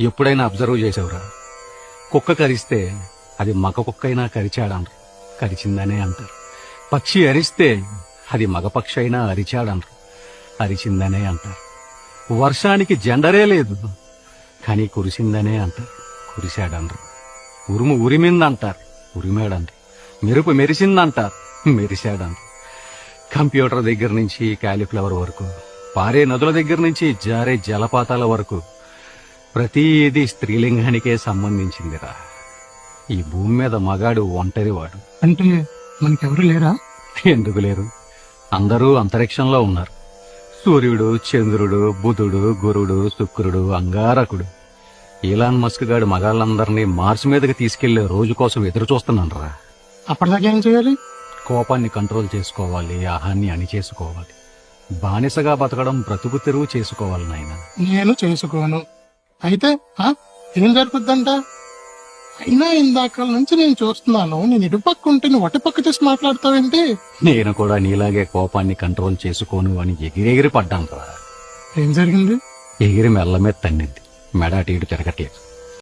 ఎప్పుడైనా అబ్జర్వ్ చేసావురా? కుక్క కరిస్తే అది మగ కుక్క అయినా కరిచాడంటారు కరిచిందనే అంటారు. పక్షి అరిస్తే అది మగ పక్షి అయినా అరిచాడంటారు అరిచిందనే అంటారు. వర్షానికి జెండరే లేదు. కానీ కురిసిందనే అంటారు. కురిశాడంటారు ఉరుము ఉరిమిందంటారు. ఉరిమాడంటారు మెరుపు మెరిసిందంటారు. మెరిశాడంటారు కంప్యూటర్ దగ్గర నుంచి క్యాలిఫ్లవర్ వరకు పారే నదుల దగ్గర నుంచి జారే జలపాతాల వరకు ప్రతిదీ స్త్రీలింగానికే సంబంధించిందిరా. ఈ భూమి మీద మగాడు ఒంటరివాడు. అంటే మనకెవరు లేరా? ఎందుకు లేరు? అందరూ అంతరిక్షంలో ఉన్నారు. సూర్యుడు చంద్రుడు బుధుడు గురుడు శుక్రుడు అంగారకుడు. ఈలాన్ మస్క్ గాడు మగాళ్ళందరినీ మార్స్ మీదకి తీసుకెళ్ళే రోజు కోసం ఎదురు చూస్తున్నానరా. అప్పటిదాకా ఏం చేయాలి? కోపాన్ని కంట్రోల్ చేసుకోవాలి ఆహాన్ని అణిచేసుకోవాలి. బానిసగా బతకడం బ్రతుకు తెరువు చేసుకోవాలి నాయన. నేను చేసుకోను. అయితే ఆ? ఏం జరుగుద్దంట? అయినా ఇందాక నుంచి నేను చూస్తున్నాను నేను ఇటుపక్క ఉంటే నువ్వు అటుపక్క చేసి మాట్లాడతావేంటి? నేను కూడా నీలాగే కోపాన్ని కంట్రోల్ చేసుకోను అని ఎగిరెగిరి పడ్డాను రా. ఏం జరిగింది? ఎగిరి మెల్ల మీద తన్నింది. మెడ అటు ఇటు తిరగట్లేదు.